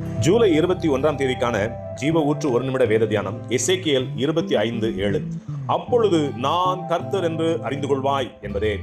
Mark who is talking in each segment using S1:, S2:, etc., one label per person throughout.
S1: ஜூலை இருபத்தி ஒன்றாம் தேதிக்கான ஜீவ ஊற்று ஒரு நிமிட வேத தியானம் எஸ்ஏகேஎல் இருபத்தி ஐந்து ஏழு. அப்பொழுது நான் கர்த்தர் என்று அறிந்து கொள்வாய் என்பதே.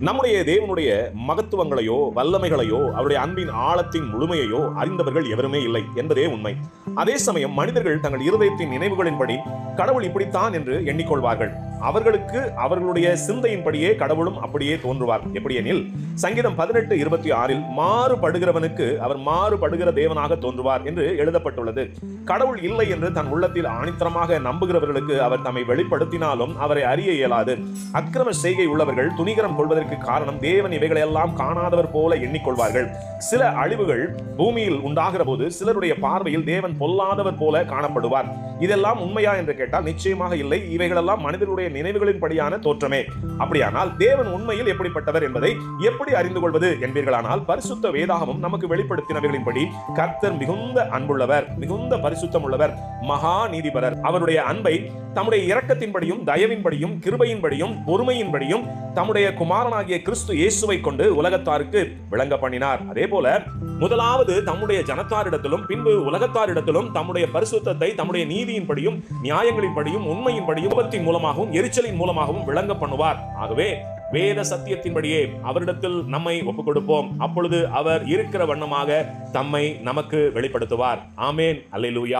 S1: நம்முடைய தேவனுடைய மகத்துவங்களையோ வல்லமைகளையோ அவருடைய அன்பின் ஆழத்தின் முழுமையையோ அறிந்தவர்கள் எவருமே இல்லை என்பதே உண்மை. அதே சமயம் மனிதர்கள் தங்கள் இருதயத்தின் நினைவுகளின்படி கடவுள் இப்படித்தான் என்று எண்ணிக்கொள்வார்கள். அவர்களுக்கு அவர்களுடைய சிந்தையின்படியே கடவுளும் அப்படியே தோன்றுவார். எப்படியெனில் சங்கீதம் பதினெட்டு இருபத்தி ஆறில் மாறுபடுகிறவனுக்கு அவர் மாறுபடுகிற தேவனாக தோன்றுவார் என்று எழுதப்பட்டுள்ளது. கடவுள் இல்லை என்று தன் உள்ளத்தில் ஆணித்தரமாக நம்புகிறவர்களுக்கு அவர் தம்மை வெளிப்படுத்தினாலும் அவரை அறிய இயலாது. அக்கிரம செய்கை உள்ளவர்கள் துணிகரம் கொள்வதற்கு காரணம் தேவன் இவைகளையெல்லாம் காணாதவர் போல எண்ணிக்கொள்வார்கள். சில அழிவுகள் பூமியில் உண்டாகிற போது சிலருடைய பார்வையில் தேவன் பொல்லாதவர் போல காணப்படுவார். இதெல்லாம் உண்மையா என்று கேட்டால் நிச்சயமாக இல்லை. இவைகளெல்லாம் அவருடைய நினைவுகளின்படியான தோற்றமே. அப்படியானால் தேவன் உண்மையில் எப்படிப்பட்டவர் என்பதை எப்படி அறிந்து கொள்வது என்பீர்களானால் பரிசுத்த வேதாகமும் நமக்கு வெளிப்படுத்தினவைகளின்படி கர்த்தர் மிகுந்த அன்புள்ளவர் மிகுந்த பரிசுத்தம் உள்ளவர் மகா நீதிபரர். அவருடைய அன்பை தம்முடைய இரக்கத்தின்படியும் தயவின்படியும் கிருபையின்படியும் பொறுமையின்படியும் தம்முடைய குமாரனாகிய கிறிஸ்து இயேசுவை கொண்டு உலகத்தாருக்கு விளங்க பண்ணினார். அதே போல முதலாவது தம்முடைய ஜனத்தாரிடத்திலும் பின்பு உலகத்தாரிடத்திலும் தம்முடைய பரிசுத்தத்தை தம்முடைய நீதியின்படியும் நியாயங்களின்படியும் உண்மையின்படியும் மூலமாகவும் எரிச்சலின் மூலமாகவும் விளங்க பண்ணுவார். ஆகவே வேத சத்தியத்தின்படியே அவரிடத்தில் நம்மை ஒப்புக் கொடுப்போம் அப்பொழுது அவர் இருக்கிற வண்ணமாக தம்மை நமக்கு வெளிப்படுத்துவார். ஆமேன். அல்லேலூயா.